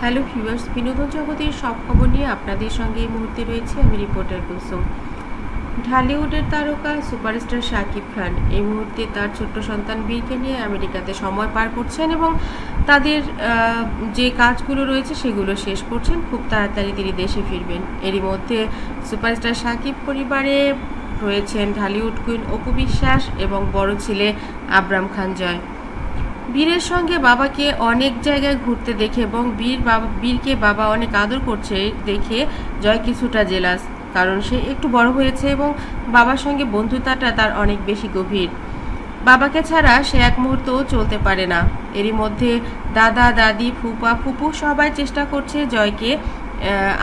Hello viewers, বিনোদন জগতের সব খবর নিয়ে আপনাদের সঙ্গে এই মুহূর্তে রয়েছে আমি রিপোর্টার কুসুম ঢালিউডের তারকা সুপারস্টার শাকিব খান এই মুহূর্তে তার ছোট্ট সন্তান বীরকে নিয়ে আমেরিকাতে সময় পার করছেন এবং তাদের যে কাজগুলো রয়েছে সেগুলো শেষ করছেন। খুব তাড়াতাড়ি তিনি দেশে ফিরবেন। এরই মধ্যে সুপারস্টার শাকিব পরিবারে রয়েছেন ঢালিউড কুইন অপু বিশ্বাস এবং বড় ছেলে আবরাম খান জয় বীরের সঙ্গে বাবাকে অনেক জায়গায় ঘুরতে দেখে এবং বীর বাবা বীরকে বাবা অনেক আদর করছে দেখে জয় কিছুটা জেলাস, কারণ সে একটু বড় হয়েছে এবং বাবার সঙ্গে বন্ধুতাটা তার অনেক বেশি গভীর। বাবাকে ছাড়া সে এক মুহূর্তও চলতে পারে না। এরই মধ্যে দাদা, দাদি, ফুপা, ফুপু সবাই চেষ্টা করছে জয়কে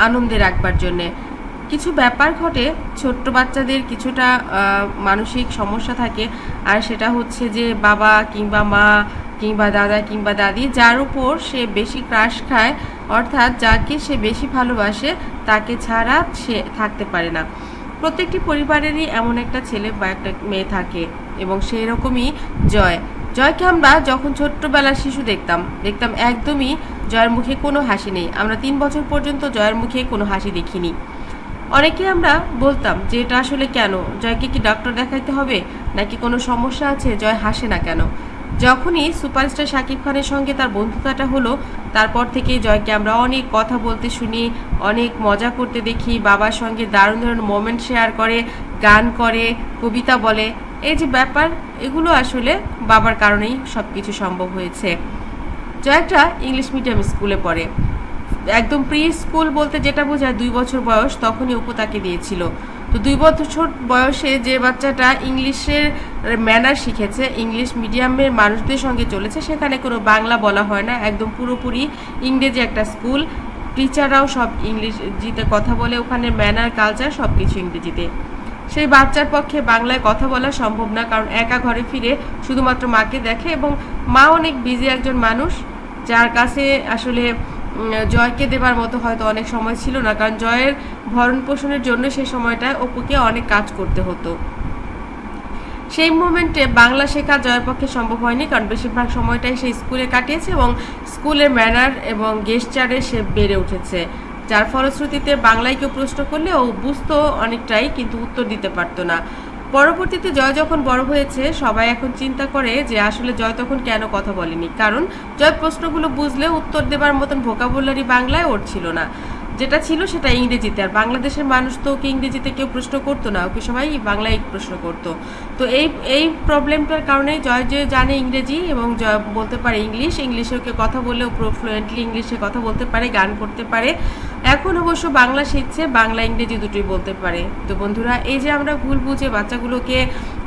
আনন্দে রাখবার জন্যে। কিছু ব্যাপার ঘটে, ছোট্ট বাচ্চাদের কিছুটা মানসিক সমস্যা থাকে, আর সেটা হচ্ছে যে বাবা কিংবা মা কিংবা দাদা কিংবা দাদি যার উপর সে বেশি ক্রাশ খায়, অর্থাৎ যাকে সে বেশি ভালোবাসে, তাকে ছাড়া সে থাকতে পারে না। প্রত্যেকটি পরিবারেরই এমন একটা ছেলে বা একটা মেয়ে থাকে এবং সেই রকমই জয়। জয়কে আমরা যখন ছোট্টবেলার শিশু দেখতাম দেখতাম একদমই জয়ের মুখে কোনো হাসি নেই। আমরা তিন বছর পর্যন্ত জয়ের মুখে কোনো হাসি দেখিনি। অনেকে আমরা বলতাম যে এটা আসলে কেন? জয়কে কি ডক্টর দেখাইতে হবে? নাকি কোনো সমস্যা আছে? জয় হাসে না কেন? যখনই সুপারস্টার শাকিব খানের সঙ্গে তার বন্ধুতাটা হলো, তারপর থেকে জয়কে আমরা অনেক কথা বলতে শুনি, অনেক মজা করতে দেখি, বাবার সঙ্গে দারুণ দারুণ মোমেন্ট শেয়ার করে, গান করে, কবিতা বলে। এই যে ব্যাপার, এগুলো আসলে বাবার কারণেই সব কিছু সম্ভব হয়েছে। জয় একটা ইংলিশ মিডিয়াম স্কুলে পড়ে। একদম প্রি স্কুল বলতে যেটা বোঝায় দুই বছর বয়স, তখনই অপু তাকে দিয়েছিল। তো দুই বছর বয়সে যে বাচ্চাটা ইংলিশের ম্যানার শিখেছে, ইংলিশ মিডিয়ামের মানুষদের সঙ্গে চলেছে, সেখানে কোনো বাংলা বলা হয় না, একদম পুরোপুরি ইংরেজি একটা স্কুল টিচাররাও সব ইংরেজিতে কথা বলে, ওখানে ম্যানার কালচার সব কিছু ইংরেজিতে। সেই বাচ্চার পক্ষে বাংলায় কথা বলা সম্ভব না, কারণ একা ঘরে ফিরে শুধুমাত্র মাকে দেখে এবং মা অনেক বিজি একজন মানুষ, যার কাছে আসলে জয়কে দেবার মতো হয়তো অনেক সময় ছিল না, কারণ জয়ের ভরণ পোষণের জন্য সেই সময়টায় অপুকে অনেক কাজ করতে হতো। সেই মোমেন্টে বাংলা শেখা জয়ের পক্ষে সম্ভব হয়নি, কারণ বেশিরভাগ সময়টাই সে স্কুলে কাটিয়েছে এবং স্কুলের ম্যানার এবং গেস্টারে সে বেড়ে উঠেছে। যার ফলশ্রুতিতে বাংলায় কেউ প্রশ্ন করলে ও বুঝতো অনেকটাই, কিন্তু উত্তর দিতে পারতো না। পরবর্তীতে জয় যখন বড় হয়েছে, সবাই এখন চিন্তা করে যে আসলে জয় তখন কেন কথা বলেনি। কারণ জয় প্রশ্নগুলো বুঝলে উত্তর দেবার মতন ভোকাবুলারি বাংলায় ওর ছিল না। যেটা ছিল সেটা ইংরেজিতে। আর বাংলাদেশের মানুষ তো ওকে ইংরেজিতে কেউ প্রশ্ন করতো না, ওকে সবাই বাংলায় প্রশ্ন করতো। তো এই এই প্রবলেমটার কারণে জয় যে জানে ইংরেজি এবং জয় বলতে পারে ইংলিশ, ইংলিশে ওকে কথা বললেও পুরো ফ্লুয়েন্টলি ইংলিশে কথা বলতে পারে, গান করতে পারে। এখন অবশ্য বাংলা শিখছে, বাংলা, ইংরেজি দুটোই বলতে পারে। তো বন্ধুরা, এই যে আমরা ভুল বুঝে বাচ্চাগুলোকে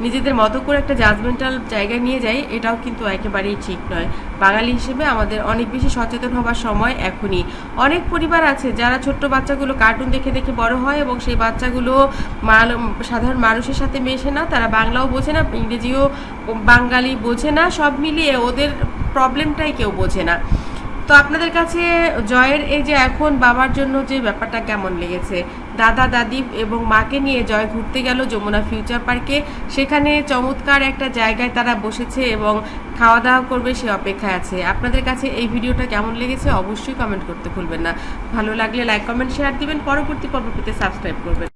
নিজেদের মতো করে একটা জাজমেন্টাল জায়গায় নিয়ে যাই, এটাও কিন্তু একেবারেই ঠিক নয়। বাঙালি হিসেবে আমাদের অনেক বেশি সচেতন হবার সময় এখনই। অনেক পরিবার আছে যারা ছোট্ট বাচ্চাগুলো কার্টুন দেখে দেখে বড় হয় এবং সেই বাচ্চাগুলো সাধারণ মানুষের সাথে মেশে না, তারা বাংলাও বোঝে না, ইংরেজিও বাঙালি বোঝে না, সব মিলিয়ে ওদের প্রবলেমটাই কেউ বোঝে না। তো আপনাদের কাছে জয়ের এই যে এখন বাবার জন্য যে ব্যাপারটা কেমন লেগেছে? দাদা, দাদি এবং মাকে নিয়ে জয় ঘুরতে গেল যমুনা ফিউচার পার্কে। সেখানে চমৎকার একটা জায়গায় তারা বসেছে এবং খাওয়া দাওয়া করবে, সে অপেক্ষায় আছে। আপনাদের কাছে এই ভিডিওটা কেমন লেগেছে অবশ্যই কমেন্ট করতে ভুলবেন না। ভালো লাগলে লাইক কমেন্ট শেয়ার দিবেন। পরবর্তী পর্ব পেতে সাবস্ক্রাইব করবেন।